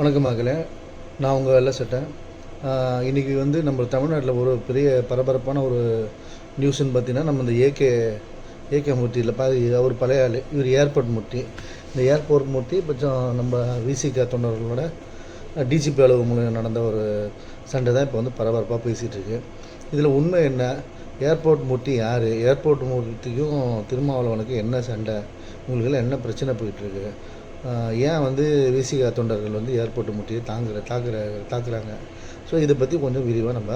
வணக்கம் மகளே. நான் உங்கள் வெள்ள சட்டேன் இன்றைக்கி வந்து நம்ம தமிழ்நாட்டில் ஒரு பெரிய பரபரப்பான ஒரு நியூஸ்ன்னு பார்த்தீங்கன்னா நம்ம இந்த ஏகே ஏகே மூர்த்தியில் பா அவர் பழைய ஆள் இவர் ஏர்போர்ட் மூர்த்தி. இந்த ஏர்போர்ட் மூர்த்தி கொஞ்சம் நம்ம விசிகா தொண்டர்களோட டிஜிபி அளவு மூலம் நடந்த ஒரு சண்டை தான் இப்போ வந்து பரபரப்பாக பேசிகிட்ருக்கு இதில் உண்மை என்ன? ஏர்போர்ட் மூர்த்தி யார்? ஏர்போர்ட் மூர்த்திக்கும் திருமாவளவனுக்கும் என்ன சண்டை? உங்களுக்கெல்லாம் என்ன பிரச்சனை போயிட்டுருக்கு ஏன் வந்து விசிகா தொண்டர்கள் வந்து ஏர்போர்ட் முட்டியை தாங்குற தாக்குற தாக்குறாங்க? ஸோ இதை பற்றி கொஞ்சம் விரிவாக நம்ம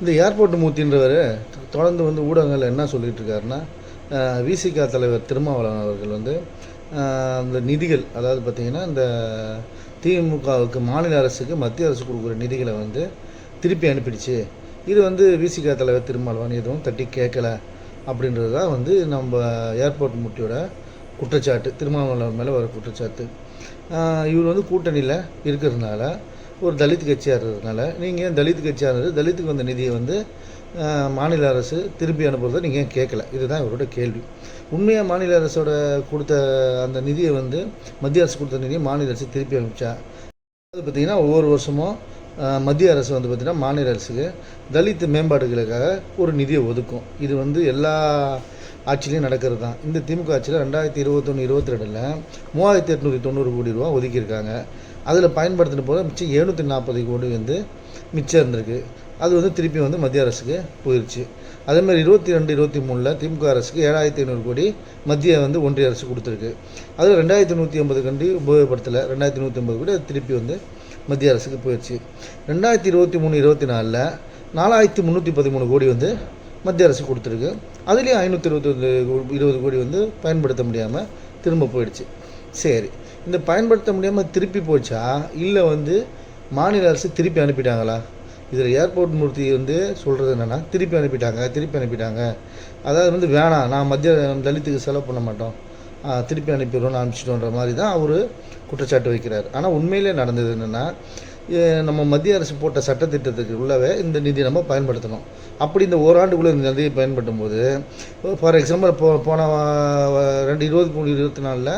இந்த ஏர்போர்ட் மூர்த்தின்றவர் தொடர்ந்து வந்து ஊடகங்கள் என்ன சொல்லிகிட்டு இருக்காருன்னா விசிகா தலைவர் திருமாவளவன் அவர்கள் வந்து அந்த இந்த நிதிகள் அதாவது பார்த்திங்கன்னா இந்த திமுகவுக்கு மாநில அரசுக்கு மத்திய அரசு கொடுக்குற நிதிகளை வந்து திருப்பி அனுப்பிடுச்சு. இது வந்து விசிகா தலைவர் திருமாவளவன் எதுவும் தட்டி கேட்கல. அப்படின்றது தான் வந்து நம்ம ஏர்போர்ட் மூர்த்தியோட குற்றச்சாட்டு திருமாவளவன் மேலே வர குற்றச்சாட்டு. இவர் வந்து கூட்டணியில் இருக்கிறதுனால ஒரு தலித் கட்சியாக இருக்கிறதுனால நீங்கள் ஏன் தலித் கட்சியாக இருந்தது தலித்துக்கு வந்த நிதியை வந்து மாநில அரசு திருப்பி அனுப்புறதை நீங்கள் ஏன் கேட்கல இதுதான் இவரோட கேள்வி. உண்மையாக மாநில அரசோட கொடுத்த அந்த நிதியை வந்து மத்திய அரசு கொடுத்த நிதியை மாநில அரசு திருப்பி அனுப்பிச்சா? அது பார்த்திங்கன்னா ஒவ்வொரு வருஷமும் மத்திய அரசு வந்து பார்த்திங்கன்னா மாநில அரசுக்கு தலித் மேம்பாடுகளுக்காக ஒரு நிதியை ஒதுக்கும். இது வந்து எல்லா ஆட்சிலையும் நடக்கிறது தான். இந்த திமுக ஆட்சியில் ரெண்டாயிரத்தி இருபத்தொன்று இருபத்தி ரெண்டில் மூவாயிரத்தி எட்நூற்றி தொண்ணூறு கோடி ரூபா ஒதுக்கியிருக்காங்க. அதில் பயன்படுத்தின போது மிச்சம் எழுநூற்றி நாற்பது கோடி வந்து மிச்சம் இருந்திருக்கு. அது வந்து திருப்பி வந்து மத்திய அரசுக்கு போயிடுச்சு அதேமாதிரி இருபத்தி ரெண்டு இருபத்தி மூணில் திமுக அரசுக்கு ஏழாயிரத்தி ஐநூறு கோடி மத்திய வந்து ஒன்றிய அரசு கொடுத்துருக்கு. அதில் ரெண்டாயிரத்தி நூற்றி ஐம்பது கண்டி உபயோகப்படுத்தலை. ரெண்டாயிரத்தி நூற்றி ஐம்பது கோடி அது திருப்பி வந்து மத்திய அரசுக்கு போயிடுச்சு ரெண்டாயிரத்தி இருபத்தி மூணு இருபத்தி நாலில் நாலாயிரத்தி முந்நூற்றி பதிமூணு கோடி வந்து மத்திய அரசு கொடுத்துருக்கு. அதுலேயும் ஐநூற்றி இருபத்தி இருபது கோடி வந்து பயன்படுத்த முடியாமல் திரும்ப போயிடுச்சு. சரி இந்த பயன்படுத்த முடியாமல் திருப்பி போச்சா? இல்லை வந்து மாநில அரசு திருப்பி அனுப்பிட்டாங்களா? இதில் ஏர்போர்ட் மூர்த்தி வந்து சொல்கிறது என்னென்னா திருப்பி அனுப்பிட்டாங்க திருப்பி அனுப்பிட்டாங்க. அதாவது வந்து வேணாம் நான் மத்திய தலித்துக்கு செலவு பண்ண மாட்டோம். திருப்பி அனுப்பிடுறோம் அனுப்பிச்சிட்டோன்ற மாதிரி தான் அவர் குற்றச்சாட்டு வைக்கிறார். ஆனால் உண்மையிலே நடந்தது என்னென்னா நம்ம மத்திய அரசு போட்ட சட்டத்திட்டத்துக்கு உள்ளவே இந்த நிதி நம்ம பயன்படுத்தணும். அப்படி இந்த ஓராண்டுக்குள்ளே இந்த நிதியை பயன்படுத்தும் போது ஃபார் எக்ஸாம்பிள் போ போன ரெண்டு இருபத்தி மூணு இருபத்தி நாலில்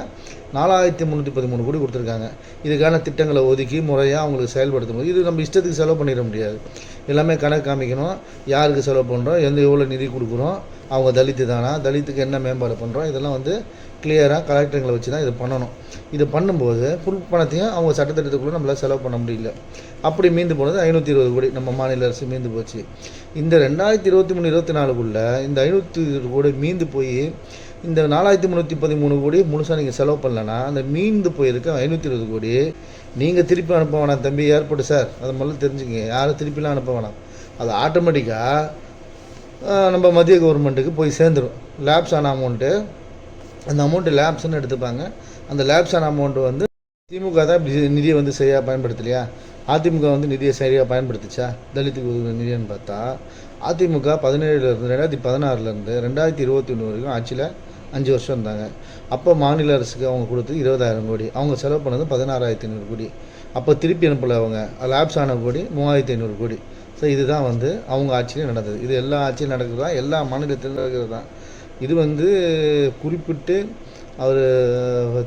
நாலாயிரத்தி முந்நூற்றி பதிமூணு கோடி கொடுத்துருக்காங்க. இதுக்கான திட்டங்களை ஒதுக்கி முறையாக அவங்களுக்கு செயல்படுத்தும் போது இது நம்ம இஷ்டத்துக்கு செலவு பண்ணிட முடியாது. எல்லாமே கணக்கு காமிக்கணும். யாருக்கு செலவு பண்ணுறோம் எந்த எவ்வளோ நிதி கொடுக்குறோம்? அவங்க தலித்து தானா? தலித்துக்கு என்ன மேம்பாடு பண்ணுறோம் இதெல்லாம் வந்து கிளியராக கலெக்டருங்களை வச்சு தான் இது பண்ணணும். இது பண்ணும்போது ஃபுல் பணத்தையும் அவங்க சட்டத்திட்டத்துக்குள்ளே நம்மளால் செலவு பண்ண முடியல. அப்படி மீந்து போனது ஐநூற்றி இருபது கோடி. நம்ம மாநில அரசு மீந்து போச்சு. இந்த ரெண்டாயிரத்தி இருபத்தி மூணு இருபத்தி நாலுக்குள்ளே இந்த ஐநூற்றி இருபது கோடி மீந்து போய் இந்த நாலாயிரத்தி முந்நூற்றி பதிமூணு கோடி முழுசாக நீங்கள் செலவு பண்ணலன்னா அந்த மீந்து போயிருக்க ஐநூற்றி இருபது கோடி. நீங்கள் திருப்பி அனுப்ப வேணாம் தம்பி ஏர்போர்ட் சார். அதை முதல்ல தெரிஞ்சுங்க யாரும் திருப்பிலாம் அனுப்ப வேணாம். அது ஆட்டோமேட்டிக்காக நம்ம மத்திய கவர்மெண்ட்டுக்கு போய் சேர்ந்துடும் லேப்ஸ் ஆன அமௌண்ட்டு அந்த அமௌண்ட்டு லேப்ஸ்னு எடுத்துப்பாங்க. அந்த லேப்ஸ் ஆன அமௌண்ட்டு வந்து திமுக தான் இப்படி நிதியை வந்து சரியாக பயன்படுத்தலையா? அதிமுக வந்து நிதியை சரியாக பயன்படுத்துச்சா? தலித்துக்கு ஒதுக்குற நிதின்னு பார்த்தா அதிமுக பதினேழுலேருந்து ரெண்டாயிரத்தி பதினாறுலேருந்து ரெண்டாயிரத்தி இருபத்தி ஒன்று வரைக்கும் ஆட்சியில் அஞ்சு வருஷம் இருந்தாங்க. அப்போ மாநில அரசுக்கு அவங்க கொடுத்து இருபதாயிரம் கோடி. அவங்க செலவு பண்ணது பதினாறாயிரத்தி ஐநூறு கோடி. அப்போ திருப்பி அனுப்பல அவங்க. லேப்ஸ் ஆன கோடி மூவாயிரத்தி ஐநூறு கோடி. ஸோ இதுதான் வந்து அவங்க ஆட்சியிலும் நடந்தது. இது எல்லா ஆட்சியிலும் நடக்கிறது தான் எல்லா மாநிலத்திலும் நடக்கிறது? தான் இது வந்து குறிப்பிட்டு அவர்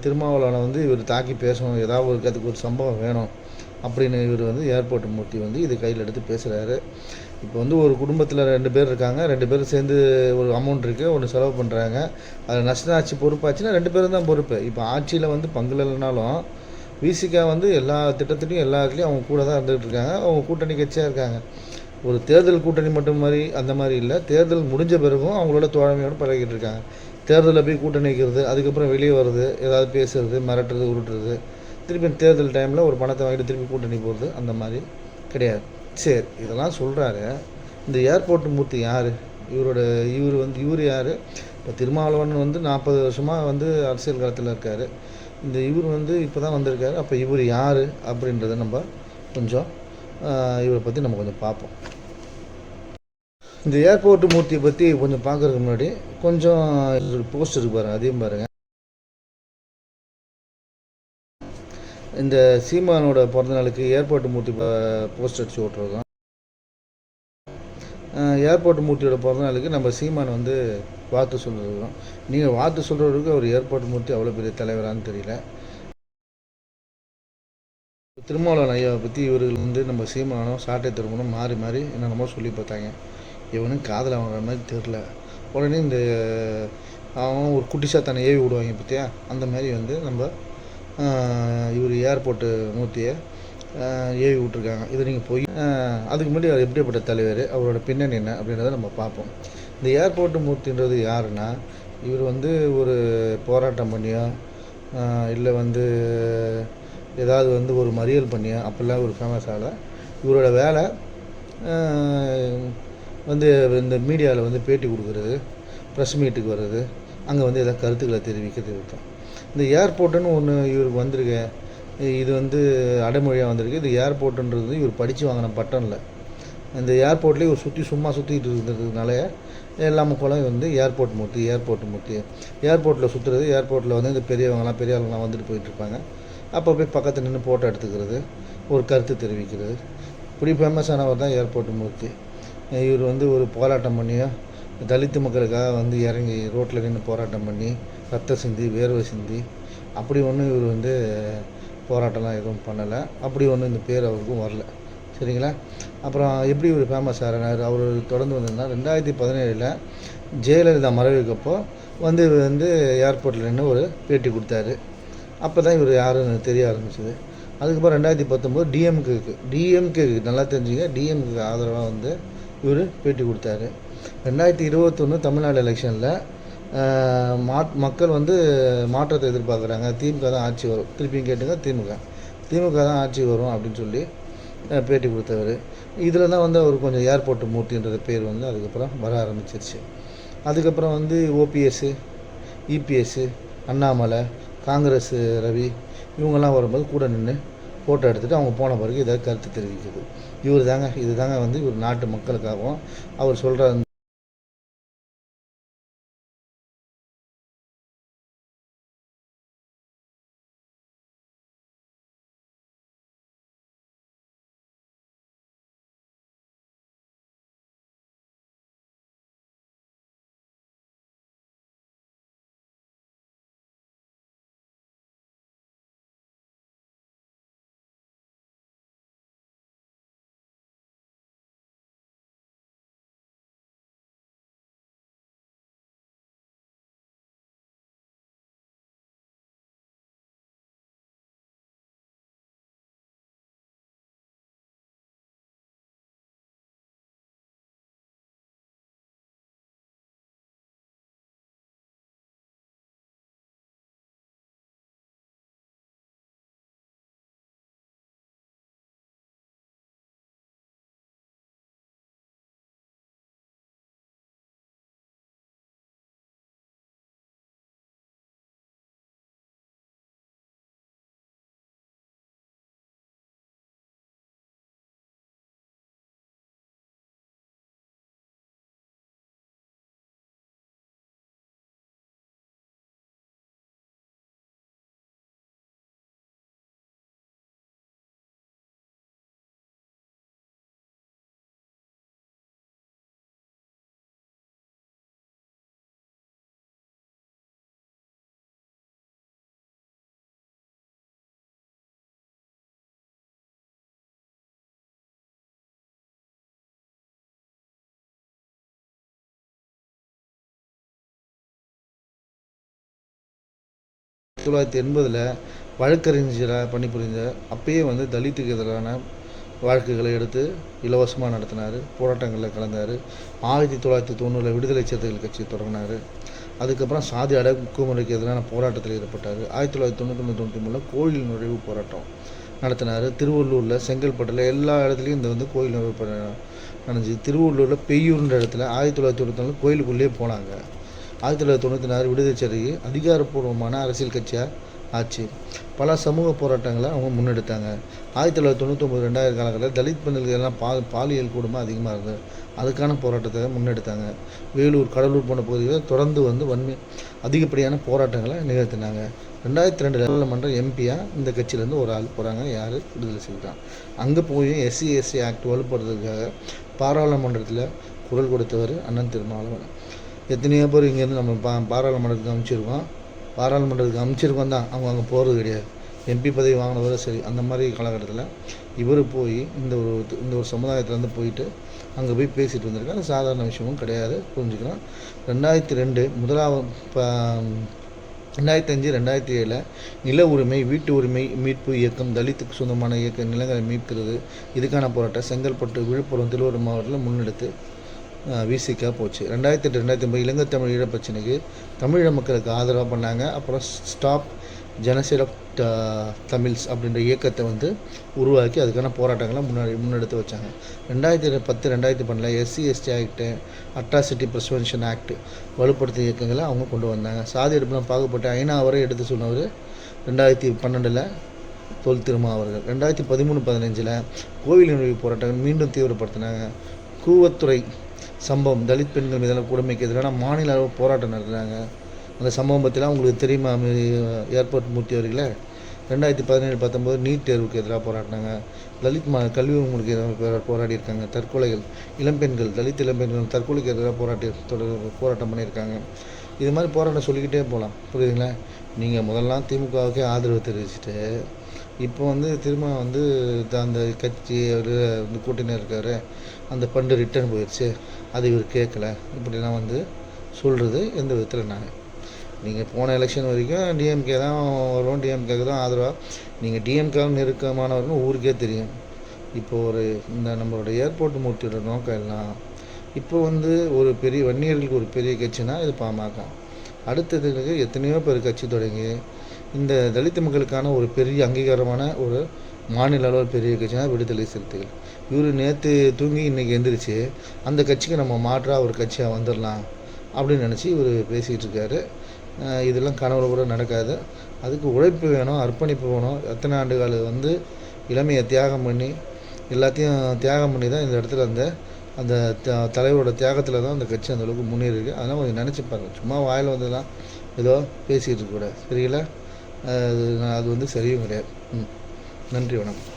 திருமாவளவனை வந்து இவர் தாக்கி பேசணும். ஏதாவது ஒரு அதுக்கு ஒரு சம்பவம் வேணும் அப்படின்னு இவர் வந்து ஏர்போர்ட் மூர்த்தி வந்து இது கையில் எடுத்து பேசுகிறாரு இப்போ வந்து ஒரு குடும்பத்தில் ரெண்டு பேர் இருக்காங்க. ரெண்டு பேரும் சேர்ந்து ஒரு அமௌண்ட் இருக்குது ஒன்று செலவு பண்ணுறாங்க அது நஷ்டாட்சி பொறுப்பாச்சுன்னா ரெண்டு பேரும் தான் பொறுப்பு. இப்போ ஆட்சியில் வந்து பங்கு இல்லைனாலும் விசிகா வந்து எல்லா திட்டத்திலையும் எல்லாத்துலேயும் அவங்க கூட தான் இருந்துகிட்டு இருக்காங்க. அவங்க கூட்டணி கட்சியாக இருக்காங்க. ஒரு தேர்தல் கூட்டணி மட்டும் மாதிரி அந்த மாதிரி இல்லை. தேர்தல் முடிஞ்ச பிறகும் அவங்களோட தோழமையோடு பழகிட்டு இருக்காங்க. தேர்தலில் போய் கூட்டணி வைக்கிறது அதுக்கப்புறம் வெளியே வருது ஏதாவது பேசுறது மிரட்டுறது உருட்டுறது. திருப்பி தேர்தல் டைமில் ஒரு பணத்தை வாங்கிட்டு திருப்பி கூட்டணி போகிறது அந்த மாதிரி கிடையாது. சரி இதெல்லாம் சொல்கிறாரு இந்த ஏர்போர்ட் மூர்த்தி யார்? இவரோட இவர் வந்து இவர் யார்? இப்போ திருமாவளவன் வந்து நாற்பது வருஷமாக வந்து அரசியல் களத்தில் இருக்கார். இந்த இவர் வந்து இப்போ தான் வந்திருக்காரு. அப்போ இவர் யார் அப்படின்றத நம்ம கொஞ்சம் இவரை பற்றி நம்ம கொஞ்சம் பார்ப்போம். இந்த ஏர்போர்ட் மூர்த்தியை பற்றி கொஞ்சம் பார்க்கறதுக்கு முன்னாடி கொஞ்சம் போஸ்ட் இருக்கு பாருங்கள் அதையும் பாருங்கள் இந்த சீமானோட பிறந்த நாளுக்கு ஏர்போர்ட் மூர்த்தி போஸ்ட் அடிச்சு ஓட்டுறதும் ஏர்போர்ட் மூர்த்தியோட பிறந்த நாளுக்கு நம்ம சீமான் வந்து வாழ்த்து சொல்கிறதும் நீங்கள் வாழ்த்து சொல்கிறவருக்கு அவர் ஏர்போர்ட் மூர்த்தி அவ்வளோ பெரிய தலைவரான்னு தெரியல. திருமாவளவன் ஐயாவை பற்றி இவர்கள் வந்து நம்ம சீமானம் சாட்டை திருமணம் மாறி மாறி என்னென்னமோ சொல்லி பார்த்தாங்க. இவனும் காதில் வாங்குற மாதிரி தெரில உடனே இந்த அவன் ஒரு குட்டிச்சாத்தானை ஏவி விடுவாங்க பார்த்தியா? அந்த மாதிரி வந்து நம்ம இவர் ஏர்போர்ட்டு மூர்த்தியை ஏவி விட்ருக்காங்க இது நீங்கள் போய் அதுக்கு முன்னாடி அவர் எப்படிப்பட்ட தலைவர் அவரோட பின்னணி என்ன அப்படின்றத நம்ம பார்ப்போம். இந்த ஏர்போர்ட்டு மூர்த்தின்றது யாருன்னா இவர் வந்து ஒரு போராட்டம் பண்ணியோ இல்லை வந்து ஏதாவது வந்து ஒரு மறியல் பண்ணியோ அப்படிலாம் ஒரு ஃபேமஸ் ஆகலை இவரோட வேலை வந்து இந்த மீடியாவில் வந்து பேட்டி கொடுக்குறது ப்ரெஸ் மீட்டுக்கு வர்றது அங்கே வந்து எதாவது கருத்துக்களை தெரிவிக்கிறது இருக்கும் இந்த ஏர்போர்ட்டுன்னு ஒன்று இவருக்கு வந்திருக்கு. இது வந்து அடைமொழியாக வந்திருக்கு. இது ஏர்போர்ட்டுன்றது இவர் படித்து வாங்கின பட்டனில் இந்த ஏர்போர்ட்லேயே இவர் சுற்றி சும்மா சுற்றிட்டு இருந்ததுனால எல்லா மக்களும் வந்து ஏர்போர்ட் மூர்த்தி ஏர்போர்ட் மூர்த்தி. ஏர்போர்ட்டில் சுற்றுறது ஏர்போர்ட்டில் வந்து இந்த பெரியவங்களாம் பெரிய ஆளுங்களாம் வந்துட்டு போயிட்டுருப்பாங்க அப்போ போய் பக்கத்தில் நின்று ஃபோட்டோ எடுத்துக்கிறது ஒரு கருத்து தெரிவிக்கிறது. இப்படி ஃபேமஸானவர் தான் ஏர்போர்ட் மூர்த்தி. இவர் வந்து ஒரு போராட்டம் பண்ணியோ தலித்து மக்களுக்காக வந்து இறங்கி ரோட்டில் நின்று போராட்டம் பண்ணி ரத்த சிந்தி வேர்வை சிந்தி அப்படி ஒன்றும் இவர் வந்து போராட்டம்லாம் எதுவும் பண்ணலை. அப்படி ஒன்றும் இந்த பேர் அவருக்கும் வரல. சரிங்களா? அப்புறம் எப்படி இவர் ஃபேமஸ் ஆகிறார் அவர் தொடர்ந்து வந்திருந்தார் ரெண்டாயிரத்தி பதினேழில் ஜெயலலிதா மறைவுக்கப்போ வந்து இவர் வந்து ஏர்போர்ட்டில் நின்று ஒரு பேட்டி கொடுத்தாரு. அப்போ தான் இவர் யாருன்னு தெரிய ஆரம்பிச்சது. அதுக்கப்புறம் ரெண்டாயிரத்தி பத்தொம்போது டிஎம்கேக்கு டிஎம்கேக்கு நல்லா தெரிஞ்சுங்க டிஎம்கேக்கு ஆதரவாக வந்து இவர் பேட்டி கொடுத்தாரு. ரெண்டாயிரத்தி இருபத்தொன்று தமிழ்நாடு எலெக்ஷனில் மா மக்கள் வந்து மாற்றத்தை எதிர்பார்க்குறாங்க. திமுக தான் ஆட்சி வரும். திருப்பியும் கேட்டுங்க திமுக. திமுக தான் ஆட்சி வரும் அப்படின்னு சொல்லி பேட்டி கொடுத்தவர். இதில் தான் வந்து அவர் கொஞ்சம் ஏர்போர்ட் மூர்த்தின்ற பேர் வந்து அதுக்கப்புறம் வர ஆரம்பிச்சிருச்சு. அதுக்கப்புறம் வந்து ஓபிஎஸ்ஸு இபிஎஸ்ஸு அண்ணாமலை காங்கிரஸ் ரவி இவங்கெல்லாம் வரும்போது கூட நின்று ஃபோட்டோ எடுத்துகிட்டு அவங்க போன பிறகு இதை கருத்து தெரிவிக்கிறது இவர் தாங்க இது தாங்க வந்து இவர் நாட்டு மக்களுக்காகவும் அவர் சொல்கிற தொள்ளாயிரத்தி எண்பதில் வழக்கறிஞராக பணிபுரிந்த அப்பயே வந்து தலித்துக்கு எதிரான வழக்குகளை எடுத்து இலவசமாக நடத்தினார். போராட்டங்களில் கலந்தார். ஆயிரத்தி தொள்ளாயிரத்தி தொண்ணூறில் விடுதலை சிறுத்தைகள் கட்சி தொடங்கினார். அதுக்கப்புறம் சாதி அடக்குமுறைக்கு எதிரான போராட்டத்தில் ஈடுபட்டார். ஆயிரத்தி தொள்ளாயிரத்தி தொண்ணூற்றி தொண்ணூற்றி மூணில் கோயில் நுழைவு போராட்டம் நடத்தினார். திருவள்ளூரில் செங்கல்பட்டில் எல்லா இடத்துலையும் இந்த வந்து கோயில் நுழைவு நடந்துச்சு. திருவள்ளூரில் பெய்யூர்ன்ற இடத்துல ஆயிரத்தி தொள்ளாயிரத்தி தொண்ணூற்றி நாலு கோயிலுக்குள்ளேயே போனாங்க. ஆயிரத்தி தொள்ளாயிரத்தி தொண்ணூற்றி நாலு விடுதலை சிறைக்கு அதிகாரப்பூர்வமான அரசியல் கட்சியாக ஆச்சு. பல சமூக போராட்டங்களை அவங்க முன்னெடுத்தாங்க. ஆயிரத்தி தொள்ளாயிரத்தி தொண்ணூத்தொம்பது ரெண்டாயிரம் காலங்களில் தலித் பெண்களுக்கு எல்லாம் பால் பாலியல் குடும்பம் அதிகமாக இருந்தது அதுக்கான போராட்டத்தை முன்னெடுத்தாங்க. வேலூர் கடலூர் போன்ற பகுதிகளில் தொடர்ந்து வந்து வன்மை அதிகப்படியான போராட்டங்களை நிகழ்த்தினாங்க. ரெண்டாயிரத்தி ரெண்டு நாடாளுமன்ற எம்பியாக இந்த கட்சியிலேருந்து ஒரு ஆள் போகிறாங்க யார்? விடுதலை செய்தான் அங்கே போய் எஸ்சி எஸ்சி ஆக்ட் வலுப்படுறதுக்காக பாராளுமன்றத்தில் குரல் கொடுத்தவர் அண்ணன் திருமாவளவன். எத்தனையோ பேர் இங்கேருந்து நம்ம பா பாராளுமன்றத்துக்கு அமைச்சிருக்கோம். பாராளுமன்றத்துக்கு அமைச்சிருக்கோம் தான். அவங்க அங்கே போகிறது கிடையாது. எம்பி பதவி வாங்கினவரை சரி அந்த மாதிரி காலகட்டத்தில் இவர் போய் இந்த ஒரு இந்த ஒரு சமுதாயத்துலேருந்து போயிட்டு அங்கே போய் பேசிட்டு வந்திருக்காரு. சாதாரண விஷயமும் கிடையாது புரிஞ்சுக்கலாம். ரெண்டாயிரத்தி ரெண்டு முதலாவது ரெண்டாயிரத்தி அஞ்சு ரெண்டாயிரத்தி ஏழில் நில உரிமை வீட்டு உரிமை மீட்பு இயக்கம் தலித்துக்கு சொந்தமான இயக்க நிலங்களை மீட்கிறது இதுக்கான போராட்டம் செங்கல்பட்டு விழுப்புரம் திருவள்ளூர் மாவட்டத்தில் முன்னெடுத்து விசிக்காக போச்சு. ரெண்டாயிரத்தி எட்டு ரெண்டாயிரத்தி ஒன்பது இலங்கை தமிழ் ஈழப் பிரச்சனைக்கு தமிழக மக்களுக்கு ஆதரவாக பண்ணாங்க. அப்புறம் ஸ்டாப் ஜெனசைட் ஆஃப் தமிழ்ஸ் அப்படின்ற இயக்கத்தை வந்து உருவாக்கி அதுக்கான போராட்டங்களை முன்னாடி முன்னெடுத்து வச்சாங்க. ரெண்டாயிரத்தி பத்து ரெண்டாயிரத்தி பன்னெண்டில் SC ST act atrocity prevention act வலுப்படுத்த இயக்கங்களை அவங்க கொண்டு வந்தாங்க. சாதி எடுப்பில் பாகுபட்டு ஐநா வரை எடுத்து சொன்னவர் ரெண்டாயிரத்தி பன்னெண்டில் தொல் திருமா அவர்கள். ரெண்டாயிரத்தி பதிமூணு பதினஞ்சில் கோவில் போராட்டங்கள் மீண்டும் தீவிரப்படுத்தினாங்க. கூவத்துறை சம்பவம். தலித் பெண்கள் மீதான கொடுமைக்கு எதிரான மாநில அளவு போராட்டம் நடத்துகிறாங்க அந்த சம்பவம் பற்றிலாம் உங்களுக்கு தெரியுமா ஏர்போர்ட் மூர்த்தி அவர்களே? ரெண்டாயிரத்தி பதினேழு பத்தொம்போது நீட் தேர்வுக்கு எதிராக போராடினாங்க. தலித் மா கல்வி உங்களுக்கு எதிராக போராடி இருக்காங்க தற்கொலைகள். இளம்பெண்கள் தலித் இளம்பெண்கள் தற்கொலைக்கு எதிராக போராட்டி தொடர் போராட்டம் பண்ணியிருக்காங்க. இது மாதிரி போராட்டம் சொல்லிக்கிட்டே போகலாம். புரியுதுங்களா? நீங்கள் முதல்லாம் திமுகவுக்கே ஆதரவு தெரிவிச்சுட்டு இப்போ வந்து திரும்ப வந்து த- அந்த கட்சி அவர் வந்து கூட்டணி இருக்காரு. அந்த ஃபண்டு ரிட்டர்ன் போயிடுச்சு அது இவர் கேட்கல. இப்படிலாம் வந்து சொல்கிறது எந்த விதத்தில் நான். நீங்கள் போன எலெக்ஷன் வரைக்கும் டிஎம்கே தான் வரும் டிஎம்கேக்கு தான் ஆதரவாக நீங்கள் டிஎம்கே நெருக்கமானவர்னு ஊருக்கே தெரியும். இப்போ ஒரு இந்த நம்மளோட ஏர்போர்ட் மூர்த்தியோட நோக்கம் எல்லாம் இப்போ வந்து ஒரு பெரிய வன்னியர்களுக்கு ஒரு பெரிய கட்சினா இது பாமக அடுத்ததுக்கு எத்தனையோ பேர் கட்சி தொடங்கி இந்த தலித் மக்களுக்கான ஒரு பெரிய அங்கீகாரமான ஒரு மாநில அளவில் பெரிய கட்சினா விடுதலை சிறுத்தைகள். இவர் நேற்று தூங்கி இன்றைக்கி எந்திரிச்சு அந்த கட்சிக்கு நம்ம மாற்றாக ஒரு கட்சியாக வந்துடலாம் அப்படின்னு நினச்சி இவர் பேசிகிட்டு இருக்காரு. இதெல்லாம் கனவுல கூட நடக்காது. அதுக்கு உழைப்பு வேணும் அர்ப்பணிப்பு வேணும். எத்தனை ஆண்டுகள் வந்து இளமையை தியாகம் பண்ணி எல்லாத்தையும் தியாகம் பண்ணி தான் இந்த இடத்துல அந்த அந்த த- தலைவரோட தியாகத்தில் தான் அந்த கட்சி அந்த அளவுக்கு அதெல்லாம் கொஞ்சம் நினச்சி பாருங்க. சும்மா வாயில் வந்ததெல்லாம் ஏதோ பேசிகிட்டு இருக்கக்கூடாது சரிங்களா? அது வந்து சரியும் கிடையாது. ம். நன்றி வணக்கம்.